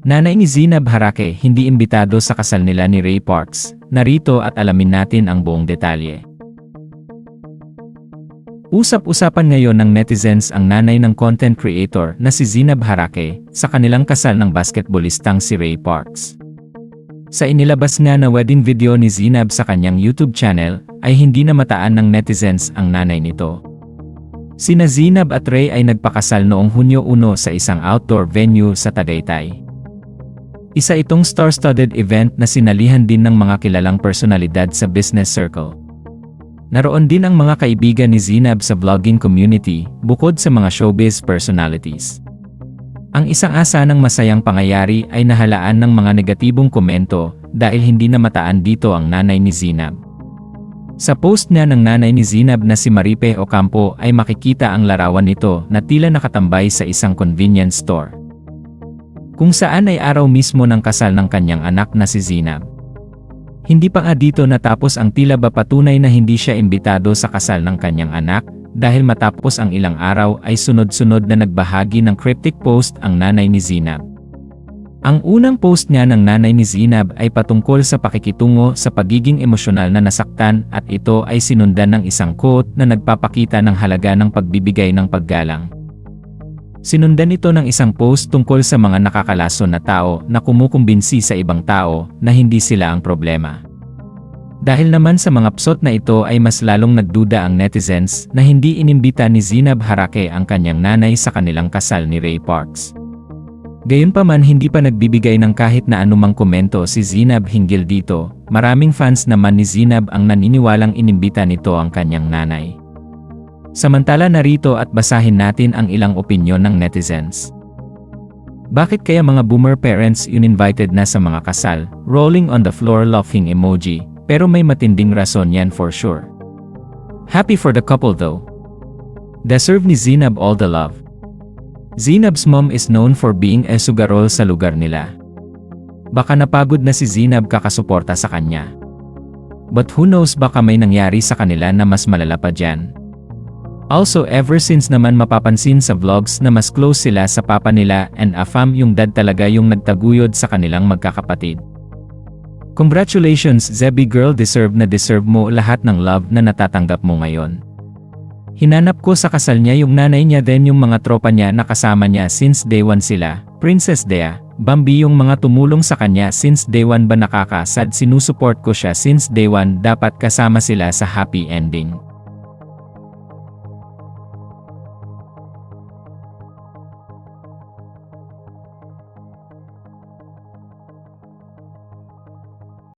Nanay ni Zinab Harake hindi imbitado sa kasal nila ni Ray Parks. Narito at alamin natin ang buong detalye. Usap-usapan ngayon ng netizens ang nanay ng content creator na si Zinab Harake sa kanilang kasal ng basketballistang si Ray Parks. Sa inilabas nga na wedding video ni Zinab sa kanyang YouTube channel ay hindi na mataan ng netizens ang nanay nito. Sina Zinab at Ray ay nagpakasal noong Hunyo 1 sa isang outdoor venue sa Tagaytay. Isa itong star-studded event na sinalihan din ng mga kilalang personalidad sa business circle. Naroon din ang mga kaibigan ni Zinab sa vlogging community, bukod sa mga showbiz personalities. Ang isang asa ng masayang pangyayari ay nahalaan ng mga negatibong komento dahil hindi na mataan dito ang nanay ni Zinab. Sa post niya ng nanay ni Zinab na si Maripe Ocampo ay makikita ang larawan nito na tila nakatambay sa isang convenience store. Kung saan ay araw mismo ng kasal ng kanyang anak na si Zinab. Hindi pa nga dito natapos ang tila ba patunay na hindi siya imbitado sa kasal ng kanyang anak, dahil matapos ang ilang araw ay sunod-sunod na nagbahagi ng cryptic post ang nanay ni Zinab. Ang unang post niya ng nanay ni Zinab ay patungkol sa pakikitungo sa pagiging emosyonal na nasaktan at ito ay sinundan ng isang quote na nagpapakita ng halaga ng pagbibigay ng paggalang. Sinundan ito ng isang post tungkol sa mga nakakalason na tao na kumukumbinsi sa ibang tao na hindi sila ang problema. Dahil naman sa mga psot na ito ay mas lalong nagduda ang netizens na hindi inimbita ni Zinab Harake ang kanyang nanay sa kanilang kasal ni Ray Parks. Gayunpaman hindi pa nagbibigay ng kahit na anumang komento si Zinab hinggil dito, maraming fans naman ni Zinab ang naniniwalang inimbita nito ang kanyang nanay. Samantala narito at basahin natin ang ilang opinyon ng netizens. Bakit kaya mga boomer parents yun invited na sa mga kasal, rolling on the floor laughing emoji, pero may matinding rason yan for sure. Happy for the couple though. Deserve ni Zinab all the love. Zinab's mom is known for being a sugarol sa lugar nila. Baka napagod na si Zinab kakasuporta sa kanya. But who knows baka may nangyari sa kanila na mas malala pa dyan. Also ever since naman mapapansin sa vlogs na mas close sila sa papa nila and afam yung dad talaga yung nagtaguyod sa kanilang magkakapatid. Congratulations Zebby girl deserve na deserve mo lahat ng love na natatanggap mo ngayon. Hinanap ko sa kasal niya yung nanay niya then yung mga tropa niya na kasama niya since day one sila, Princess Dea, Bambi yung mga tumulong sa kanya since day one ba nakakasad sinusuport ko siya since day one dapat kasama sila sa happy ending.